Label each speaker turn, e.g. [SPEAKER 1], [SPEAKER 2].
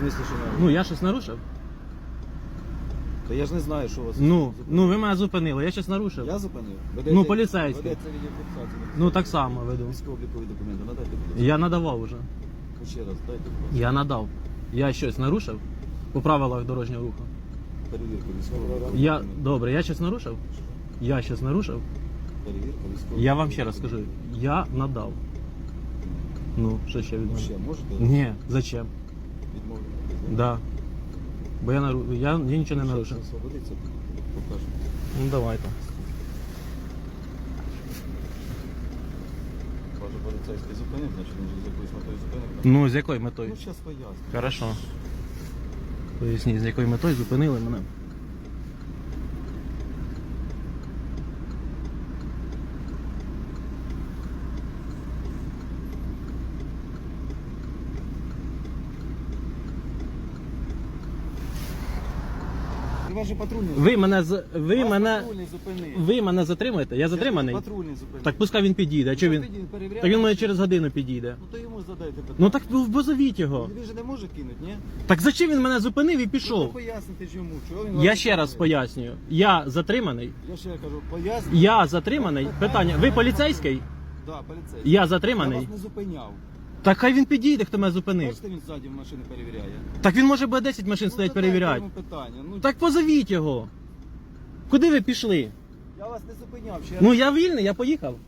[SPEAKER 1] смислі, що не
[SPEAKER 2] Ну я щось нарушив.
[SPEAKER 1] Та я ж не знаю, що у вас.
[SPEAKER 2] Ну, ну ви мене зупинили, я щось нарушив.
[SPEAKER 1] Я зупинив?
[SPEAKER 2] Ну, поліцейський.
[SPEAKER 1] Ведеться відеофіксація.
[SPEAKER 2] Ну так само веду.
[SPEAKER 1] Військово-облікові документи надайте, будь ласка.
[SPEAKER 2] Я надавав уже.
[SPEAKER 1] Ще раз, дайте, будь ласка.
[SPEAKER 2] Я надав. Я щось нарушив по правилах дорожнього руху.
[SPEAKER 1] Перевірка військового.
[SPEAKER 2] Я добре, я щось нарушив? Я щось нарушив?
[SPEAKER 1] Перевірка військового.
[SPEAKER 2] Я вам ще раз скажу, я надав. Ну, що ще від
[SPEAKER 1] Ну,
[SPEAKER 2] мене?
[SPEAKER 1] Ще можете
[SPEAKER 2] Ні, зачем?
[SPEAKER 1] Відмовити?
[SPEAKER 2] Да. Бо я нару... я, я нічого не нарушив.
[SPEAKER 1] Освободиться, покажу.
[SPEAKER 2] Ну давайте.
[SPEAKER 1] Ваше поліцейський зупинив, значить він з якоюсь метою зупинив.
[SPEAKER 2] Ну, з якою метою?
[SPEAKER 1] Ну, зараз поясню.
[SPEAKER 2] Хорошо. Поясніть, з якою метою зупинили мене.
[SPEAKER 1] Це Ваші патрульні.
[SPEAKER 2] Ви мене з- ви
[SPEAKER 1] Вас
[SPEAKER 2] мене
[SPEAKER 1] Патрульний зупинив.
[SPEAKER 2] ви мене затримаєте? Я затриманий?
[SPEAKER 1] Патрульний зупинив.
[SPEAKER 2] Так пускай він підійде. Що він?
[SPEAKER 1] Він перевіряє.
[SPEAKER 2] Так він мене через годину підійде.
[SPEAKER 1] Ну то йому задайте питання.
[SPEAKER 2] Ну так ну, позовіть його.
[SPEAKER 1] Він же не може кинути, ні?
[SPEAKER 2] Так зачем він мене зупинив і
[SPEAKER 1] Ну,
[SPEAKER 2] пішов?
[SPEAKER 1] поясните йому, чого він
[SPEAKER 2] Я
[SPEAKER 1] вас
[SPEAKER 2] ще раз
[SPEAKER 1] зупинив.
[SPEAKER 2] пояснюю. Я затриманий.
[SPEAKER 1] Я ще кажу, поясніть.
[SPEAKER 2] Я затриманий. Питання. Ви поліцейський?
[SPEAKER 1] Да, поліцейський.
[SPEAKER 2] Я
[SPEAKER 1] Я
[SPEAKER 2] затриманий.
[SPEAKER 1] вас не зупиняв.
[SPEAKER 2] Так хай він підійде, хто мене зупинив.
[SPEAKER 1] Бачите, він ззаді в машини перевіряє.
[SPEAKER 2] Так він може Б10 машин
[SPEAKER 1] Ну,
[SPEAKER 2] стоять перевіряти.
[SPEAKER 1] йому питання. Ну,
[SPEAKER 2] Так позовіть його. Куди ви пішли?
[SPEAKER 1] Я вас не зупиняв ще.
[SPEAKER 2] Ну я вільний, я поїхав.